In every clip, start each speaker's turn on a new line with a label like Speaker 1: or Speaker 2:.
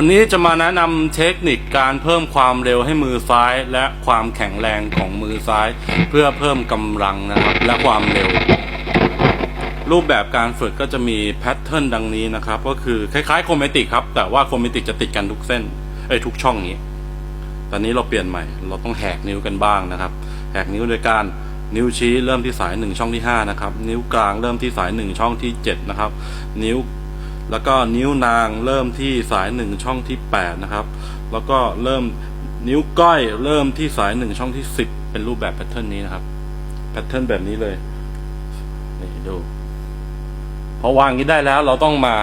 Speaker 1: วันนี้จะมาแนะนำเทคนิคการเพิ่มความเร็วให้มือซ้ายและความแข็งแรงของมือซ้าย เพื่อเพิ่มกำลังนะครับและความเร็ว รูปแบบการฝึกก็จะมีแพทเทิร์นดังนี้นะครับ ก็คือคล้ายๆโครเมติกครับ แต่ว่าโครเมติกจะติดกันทุกเส้นเอ้ยทุกช่องนี้ ตอนนี้เราเปลี่ยนใหม่ เราต้องแหกนิ้วกันบ้างนะครับ แหกนิ้วโดยการนิ้วชี้เริ่มที่สายหนึ่งช่องที่ห้านะครับ นิ้วกลางเริ่มที่สายหนึ่งช่องที่เจ็ดนะครับ นิ้ว แล้วก็นิ้วนางเริ่มที่สายหนึ่งช่องที่แปดนะครับ แล้วก็เริ่มนิ้วก้อยเริ่มที่สายหนึ่งช่องที่สิบเป็นรูปแบบแพทเทิร์นนี้นะครับแพทเทิร์นแบบนี้เลยนี่ดูพอวางนี้ได้แล้วเราต้องมา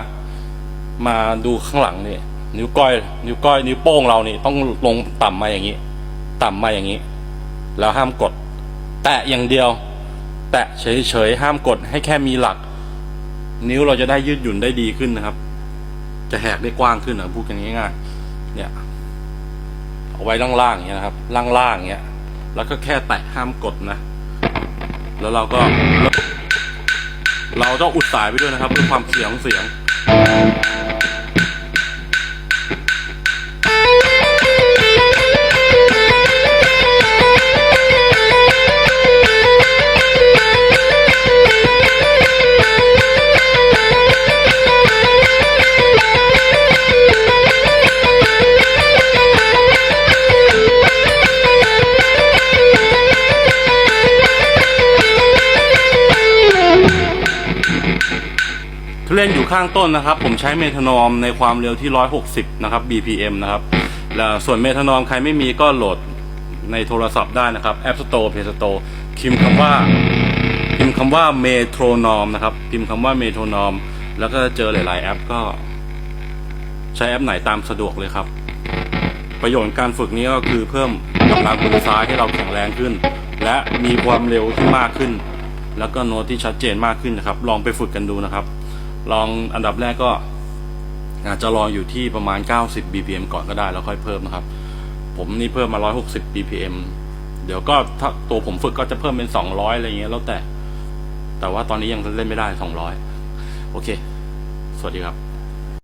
Speaker 1: มาดูข้างหลังนี่นิ้วก้อย นิ้วก้อย นิ้วโป้งเรานี่ต้องลงต่ำมาอย่างนี้ ต่ำมาอย่างนี้ แล้วห้ามกด แตะอย่างเดียว แตะเฉยๆห้ามกดให้แค่มีหลัก นิ้วเราจะได้ยืดหยุ่นได้ดีขึ้นนะครับ จะแหกได้กว้างขึ้นนะพูดกันง่ายๆเนี่ย เอาไว้ล่างๆอย่างเงี้ยนะครับล่างๆอย่างเงี้ย แล้วก็แค่แตะห้ามกดนะ แล้วเราก็ เราต้องอุดสายไปด้วยนะครับเพื่อความเสียงเสียง เรียนอยู่ข้างต้นนะครับ ผมใช้เมทานอมในความเร็วที่ 160 นะครับ BPM นะครับแล้วส่วนเมทานอมใครไม่มีก็โหลดในโทรศัพท์ได้นะครับ App Store Play Store พิมพ์คำว่าพิมพ์คำว่าเมโทรนอมนะครับ พิมพ์คำว่าเมโทรนอม แล้วก็เจอหลาย ๆ แอปก็ใช้แอปไหนตามสะดวกเลยครับ ประโยชน์การฝึกนี้ก็คือเพิ่มกำลังมือซ้ายให้เราแข็งแรงขึ้น และมีความเร็วที่มากขึ้น แล้วก็โน้ตที่ชัดเจนมากขึ้นนะครับ ลองไปฝึกกันดูนะครับ ลองอันดับแรกก็อาจจะรออยู่ที่ประมาณ 90 BPM ก่อนก็ได้แล้วค่อยเพิ่มนะครับ ผมนี่เพิ่มมา 160 BPM เดี๋ยวก็ถ้าตัวผมฝึกก็จะเพิ่มเป็น 200 อะไรเงี้ยแล้วแต่ แต่ว่าตอนนี้ยังเล่นไม่ได้ 200 โอเค สวัสดีครับ